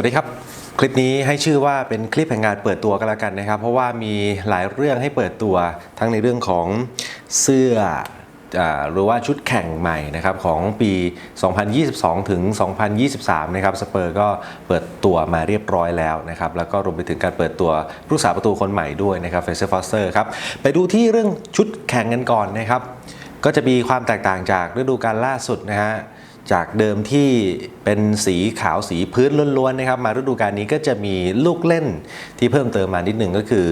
วัสดีครับ คลิปนี้ให้ชื่อว่าเป็นคลิปแห่งงานเปิดตัวกันแล้วกันนะครับ เพราะว่ามีหลายเรื่องให้เปิดตัวทั้งในเรื่องของเสื้อหรือว่าชุดแข่งใหม่นะครับของปี 2022 ถึง 2023 นะครับสเปอร์ก็เปิดตัวมาเรียบร้อยแล้วนะครับแล้วก็รวมไปถึงการเปิดตัวผู้รักษาประตูคนใหม่ด้วยนะครับเฟเซอร์ฟอสเตอร์ครับไปดูที่เรื่องชุดแข่งกันก่อนนะครับก็จะมีความแตกต่างจากฤดูกาลล่าสุดนะฮะ จากเดิมที่เป็นสีขาวสีพื้นล้วนๆนะครับ มาฤดูกาลนี้ก็จะมีลูกเล่นที่เพิ่มเติมมานิดหนึ่งก็คือ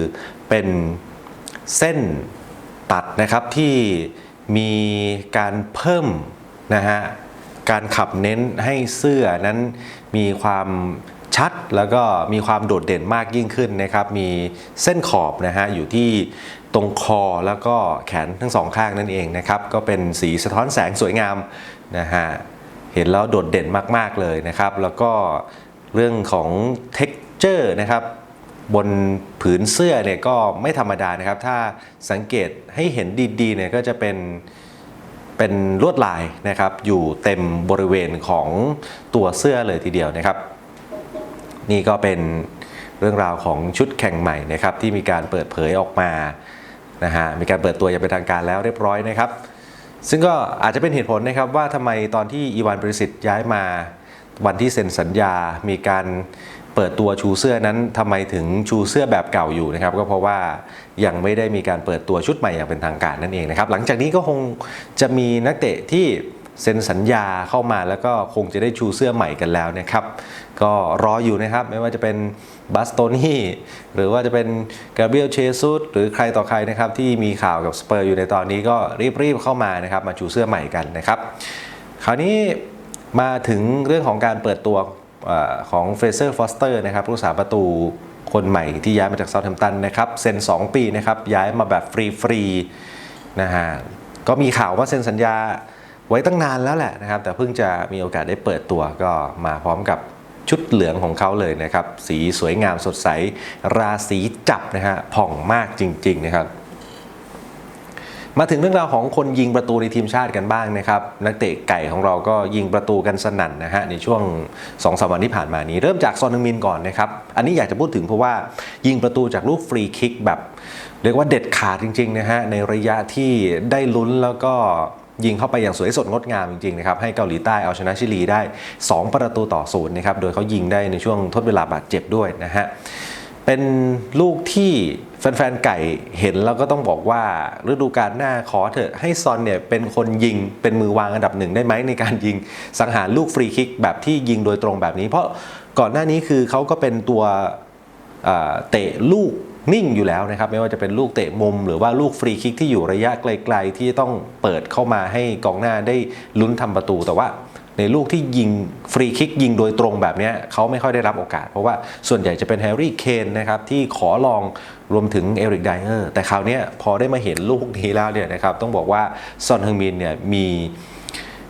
เป็นเส้นตัดนะครับที่มีการเพิ่มนะฮะการขับเน้นให้เสื้อนั้นมีความชัดแล้วก็มีความโดดเด่นมากยิ่งขึ้นนะครับ มีเส้นขอบนะฮะอยู่ที่ตรงคอแล้วก็แขนทั้งสองข้างนั่นเองนะครับ ก็เป็นสีสะท้อนแสงสวยงามนะฮะ เห็นแล้วโดดเด่นมากๆเลยนะครับ แล้วก็เรื่องของ t e x t อร์นะครับบนผืนเสื้อเนี่ยก็ไม่ธรรมดานะครับ ถ้าสังเกตให้เห็นดีๆเนี่ยก็จะเป็นเป็นลวดลายนะครับ อยู่เต็มบริเวณของตัวเสื้อเลยทีเดียวนะครับ นี่ก็เป็นเรื่องราวของชุดแข่งใหม่นะครับ ที่มีการเปิดเผยออกมานะฮะมีการเปิดตัวอย่างเป็นทางการแล้วเรียบร้อยนะครับ ซึ่งก็อาจจะเป็นเหตุผลนะครับว่าทำไมตอนที่อีวานบริสิทธิ์ย้ายมาวันที่เซ็นสัญญา มีการเปิดตัวชูเสื้อนั้นทำไมถึงชูเสื้อแบบเก่าอยู่นะครับ ก็เพราะว่ายังไม่ได้มีการเปิดตัวชุดใหม่อย่างเป็นทางการนั่นเองนะครับ หลังจากนี้ก็คงจะมีนักเตะที่ เซ็นสัญญาเข้ามาแล้วก็คงจะได้ชูเสื้อใหม่กันแล้วนะครับ ก็รออยู่นะครับไม่ว่าจะเป็นบัสโตนี่หรือว่าจะเป็นกาเบรียลเชซุสหรือใครต่อใครนะครับ ที่มีข่าวกับสเปอร์อยู่ในตอนนี้ก็รีบๆเข้ามานะครับ มาชูเสื้อใหม่กันนะครับ คราวนี้มาถึงเรื่องของการเปิดตัวอของเฟเซอร์ฟอสเตอร์นะครับผู้รักษาประตูคนใหม่ที่ย้ายมาจากเซาท์แฮมป์ตันนะครับเซ็น 2 ปีนะครับย้ายมาแบบฟรีๆนะฮะก็มีข่าวว่าเซ็นสัญญา ไว้ตั้งนานแล้วแหละนะครับ แต่เพิ่งจะมีโอกาสได้เปิดตัวก็มาพร้อมกับชุดเหลืองของเขาเลยนะครับ สีสวยงามสดใส ราศีจับนะฮะผ่องมากจริง ๆ นะครับ มาถึงเรื่องราวของคนยิงประตูในทีมชาติกันบ้างนะครับ นักเตะไก่ของเราก็ยิงประตูกันสนั่นนะฮะในช่วง2อสวันที่ผ่านมานี้ เริ่มจากซอนฮึงมินก่อนนะครับ อันนี้อยากจะพูดถึงเพราะว่ายิงประตูจากลูกฟรีคิกแบบ เรียกว่าเด็ดขาดจริงๆนะฮะในระยะที่ได้ลุ้นแล้วก็ ยิงเข้าไปอย่างสวยสดงดงามจริงๆนะครับให้เกาหลีใต้เอาชนะชิลีได้ 2 ประตูต่อศูนย์นะครับโดยเขายิงได้ในช่วงทดเวลาบาดเจ็บด้วยนะฮะเป็นลูกที่แฟนๆไก่เห็นแล้วก็ต้องบอกว่าฤดูกาลหน้าขอเถอะให้ซอนเนี่ยเป็นคนยิงเป็นมือวางอันดับหนึ่งได้ไหมในการยิงสังหารลูกฟรีคิกแบบที่ยิงโดยตรงแบบนี้ เพราะก่อนหน้านี้คือเขาก็เป็นตัวเอ่อเตะลูก นิ่งอยู่แล้วนะครับไม่ว่าจะเป็นลูกเตะมุม หรือว่าลูกฟรีคิกที่อยู่ระยะไกล ๆ ที่ต้องเปิดเข้ามาให้กองหน้าได้ลุ้นทำประตู แต่ว่าในลูกที่ยิงฟรีคิกยิงโดยตรงแบบนี้เขาไม่ค่อยได้รับโอกาส เพราะว่าส่วนใหญ่จะเป็นแฮร์รี่เคนนะครับที่ขอลองรวมถึงเอริกไดเออร์แต่คราวนี้พอได้มาเห็นลูกนี้แล้วเนี่ยนะครับต้องบอกว่าซอนฮึงมินเนี่ยมี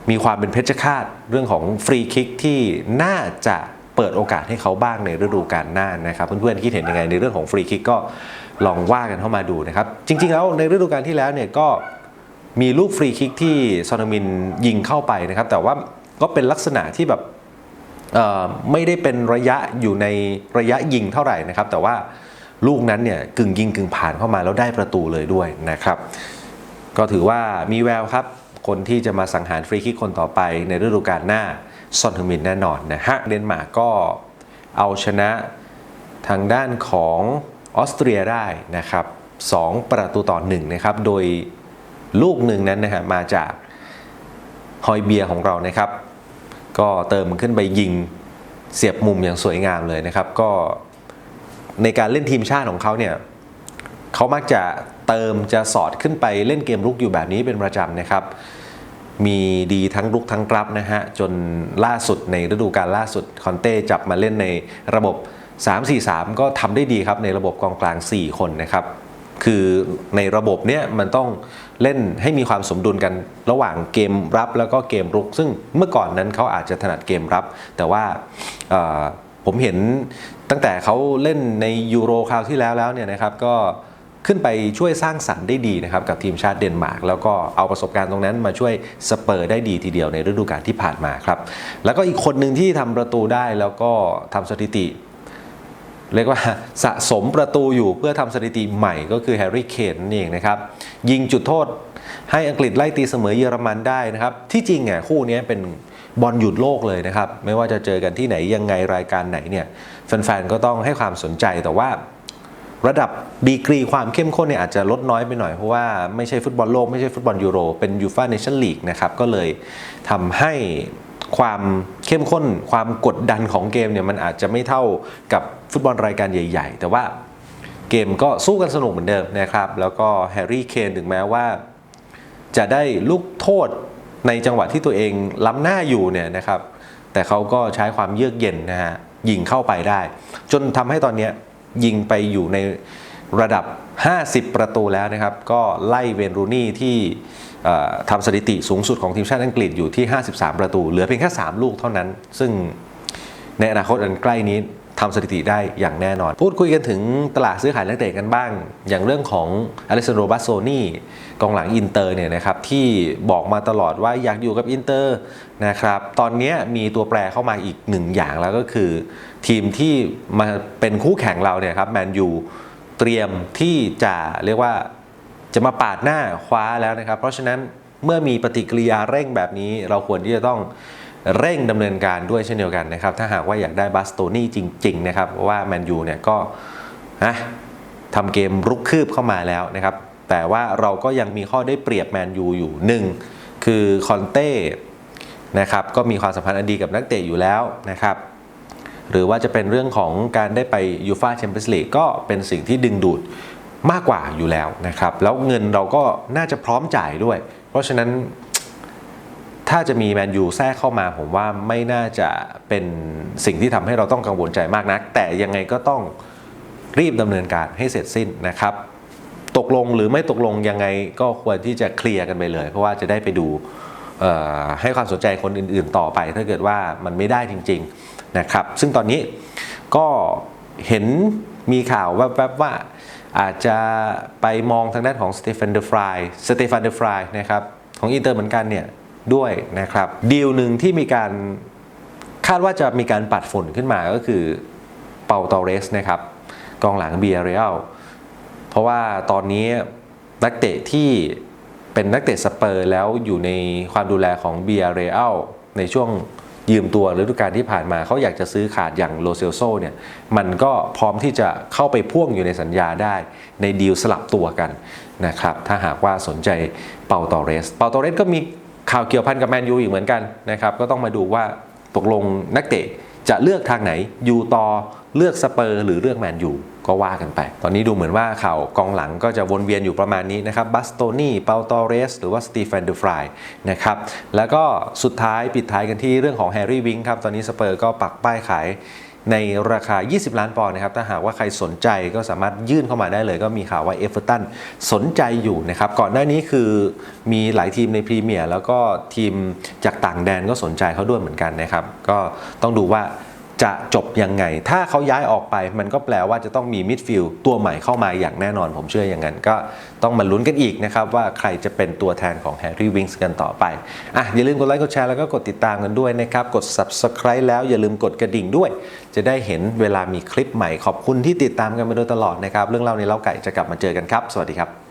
มีความเป็นเพชฌฆาตเรื่องของฟรีคิกที่น่าจะ เปิดโอกาสให้เขาบ้างในฤดูกาลหน้านะครับเพื่อนๆคิดเห็นยังไงในเรื่องของฟรีคิกก็ลองว่ากันเข้ามาดูนะครับ จริง ๆ แล้วในฤดูกาลที่แล้วเนี่ยก็มีลูกฟรีคิกที่ซอนฮึงมินยิงเข้าไปนะครับ แต่ว่าก็เป็นลักษณะที่แบบไม่ได้เป็นระยะอยู่ในระยะยิงเท่าไหร่นะครับ แต่ว่าลูกนั้นเนี่ยกึ่งยิงกึ่งผ่านเข้ามาแล้วได้ประตูเลยด้วยนะครับ ก็ถือว่ามีแววครับ คนที่จะมาสังหารฟรีคิกคนต่อไปในฤดูกาลหน้า ซอนฮึงมินแน่นอนนะฮะเดนมาร์กก็เอาชนะทางด้านของออสเตรียได้นะครับ2ประตูต่อ1นะครับโดยลูกหนึ่งนั้นนะฮะมาจากฮอยเบียของเรานะครับ ก็เติมขึ้นไปยิงเสียบมุมอย่างสวยงามเลยนะครับ ก็ในการเล่นทีมชาติของเขาเนี่ยเขามักจะเติมจะสอดขึ้นไปเล่นเกมรุกอยู่แบบนี้เป็นประจำนะครับ มีดีทั้งรุกทั้งรับนะฮะ จนล่าสุดในฤดูกาลล่าสุดคอนเต้จับมาเล่นในระบบ 3-4-3 ก็ทำได้ดีครับในระบบกองกลาง 4 คนนะครับ คือในระบบเนี้ยมันต้องเล่นให้มีความสมดุลกันระหว่างเกมรับแล้วก็เกมรุก ซึ่งเมื่อก่อนนั้นเขาอาจจะถนัดเกมรับ แต่ว่าผมเห็นตั้งแต่เขาเล่นในยูโรคราวที่แล้วแล้วเนี่ยนะครับก็ ขึ้นไปช่วยสร้างสรรค์ได้ดีนะครับกับทีมชาติเดนมาร์กแล้วก็เอาประสบการณ์ตรงนั้นมาช่วยสเปอร์ได้ดีทีเดียวในฤดูกาลที่ผ่านมาครับแล้วก็อีกคนหนึ่งที่ทำประตูได้แล้วก็ทำสถิติเรียกว่าสะสมประตูอยู่เพื่อทำสถิติใหม่ก็คือแฮร์รี่เคนนั่นเองนะครับ ยิงจุดโทษให้อังกฤษไล่ตีเสมอเยอรมันได้นะครับ ที่จริงอะคู่นี้เป็นบอลหยุดโลกเลยนะครับ ไม่ว่าจะเจอกันที่ไหนยังไงรายการไหนเนี่ยแฟนๆก็ต้องให้ความสนใจแต่ว่า ระดับดีกรีความเข้มข้นเนี่ยอาจจะลดน้อยไปหน่อย เพราะว่าไม่ใช่ฟุตบอลโลก ไม่ใช่ฟุตบอลยูโร เป็นยูฟ a เนชั่นลีกนะครับ ก็เลยทำให้ความเข้มข้นความกดดันของเกมเนี่ยมันอาจจะไม่เท่ากับฟุตบอลรายการใหญ่ ๆ แต่ว่าเกมก็สู้กันสนุกเหมือนเดิมนะครับ แล้วก็แฮร์รี่เคนถึงแม้ว่า จะได้ลูกโทษในจังหวะที่ตัวเองล้ำหน้าอยู่เนี่ยนะครับ แต่เขาก็ใช้ความเยือกเย็นนะฮะยิงเข้าไปได้ จนทำให้ตอนเนี้ ยิงไปอยู่ในระดับ 50 ประตูแล้วนะครับ ก็ไล่เวนรูนี่ที่ทำสถิติสูงสุดของทีมชาติอังกฤษอยู่ที่ 53 ประตู เหลือเพียงแค่ 3 ลูกเท่านั้น ซึ่งในอนาคตอันใกล้นี้ทำสถิติได้อย่างแน่นอน พูดคุยกันถึงตลาดซื้อขายนักเตะกันบ้าง อย่างเรื่องของอเลสซานโดบาโซนี่กองหลังอินเตอร์เนี่ยนะครับที่บอกมาตลอดว่าอยากอยู่กับอินเตอร์นะครับตอนนี้มีตัวแปรเข้ามาอีกหนึ่งอย่างแล้วก็คือทีมที่มาเป็นคู่แข่งเราเนี่ยครับแมนยูเตรียมที่จะเรียกว่าจะมาปาดหน้าคว้าแล้วนะครับ เพราะฉะนั้นเมื่อมีปฏิกิริยาเร่งแบบนี้ เราควรที่จะต้องเร่งดำเนินการด้วยเช่นเดียวกันนะครับ ถ้าหากว่าอยากได้บัสโตนี่จริง ๆ นะครับเพราะว่าแมนยูเนี่ยก็นะทำเกมรุกคืบเข้ามาแล้วนะครับ แต่ว่าเราก็ยังมีข้อได้เปรียบแมนยูอยู่หนึ่งคือคอนเต้นะครับก็มีความสัมพันธ์อันดีกับนักเตะอยู่แล้วนะครับ หรือว่าจะเป็นเรื่องของการได้ไปยูฟาแชมเปี้ยนส์ลีกก็เป็นสิ่งที่ดึงดูดมากกว่าอยู่แล้วนะครับ แล้วเงินเราก็น่าจะพร้อมจ่ายด้วย เพราะฉะนั้นถ้าจะมีแมนยูแทรกเข้ามาผมว่าไม่น่าจะเป็นสิ่งที่ทำให้เราต้องกังวลใจมากนัก แต่ยังไงก็ต้องรีบดำเนินการให้เสร็จสิ้นนะครับ ตกลงหรือไม่ตกลงยังไงก็ควรที่จะเคลียร์กันไปเลย เพราะว่าจะได้ไปดู ให้ความสนใจคนอื่นๆต่อไป ถ้าเกิดว่ามันไม่ได้จริงๆนะครับ ซึ่งตอนนี้ก็เห็นมีข่าวแวบๆว่าอาจจะไปมองทางด้านของสเตฟานเดอฟรายสเตฟานเดอฟรายนะครับของอินเตอร์เหมือนกันเนี่ยด้วยนะครับดีลหนึ่งที่มีการคาดว่าจะมีการปัดฝุ่นขึ้นมาก็คือเปาตอเรสนะครับกองหลังเบียเรียลเพราะว่าตอนนี้นักเตะที่ เป็นนักเตะสเปอร์แล้วอยู่ในความดูแลของเบียเรอัลในช่วงยืมตัวฤดูกาลที่ผ่านมาเขาอยากจะซื้อขาดอย่างโลเซลโซเนี่ยมันก็พร้อมที่จะเข้าไปพ่วงอยู่ในสัญญาได้ในดีลสลับตัวกันนะครับถ้าหากว่าสนใจเปาตอเรส เปาตอเรสก็มีข่าวเกี่ยวพันกับแมนยูอีกเหมือนกันนะครับก็ต้องมาดูว่าตกลงนักเตะ จะเลือกทางไหนอยู่ต่อเลือกสเปอร์ หรือเลือกแมนยูก็ว่ากันไป ตอนนี้ดูเหมือนว่าข่าวกองหลังก็จะวนเวียนอยู่ประมาณนี้นะครับบัสโตนี่เปาตอเรส หรือว่าสตีเฟนดูฟรายนะครับแล้วก็สุดท้ายปิดท้ายกันที่เรื่องของแฮร์รี่วิงครับตอนนี้สเปอร์ก็ปักป้ายขาย ในราคา 20 ล้านปอนด์นะครับ ถ้าหากว่าใครสนใจก็สามารถยื่นเข้ามาได้เลย ก็มีข่าวว่าเอฟเวอร์ตันสนใจอยู่นะครับ ก่อนหน้านี้คือมีหลายทีมในพรีเมียร์แล้วก็ทีมจากต่างแดนก็สนใจเขาด้วยเหมือนกันนะครับ ก็ต้องดูว่า จะจบยังไง ถ้าเขาย้ายออกไปมันก็แปลว่าจะต้องมีมิดฟิลด์ตัวใหม่เข้ามาอย่างแน่นอน ผมเชื่ออย่างนั้น ก็ต้องมาลุ้นกันอีกนะครับ ว่าใครจะเป็นตัวแทนของแฮร์รี่วิงส์กันต่อไปอะอย่าลืมกดไลค์กดแชร์แล้วก็กดติดตามกันด้วยนะครับ กด Subscribe แล้วอย่าลืมกดกระดิ่งด้วย จะได้เห็นเวลามีคลิปใหม่ขอบคุณที่ติดตามกันมาโดยตลอดนะครับ เรื่องเล่าในเล่าไก่จะกลับมาเจอกันครับ สวัสดีครับ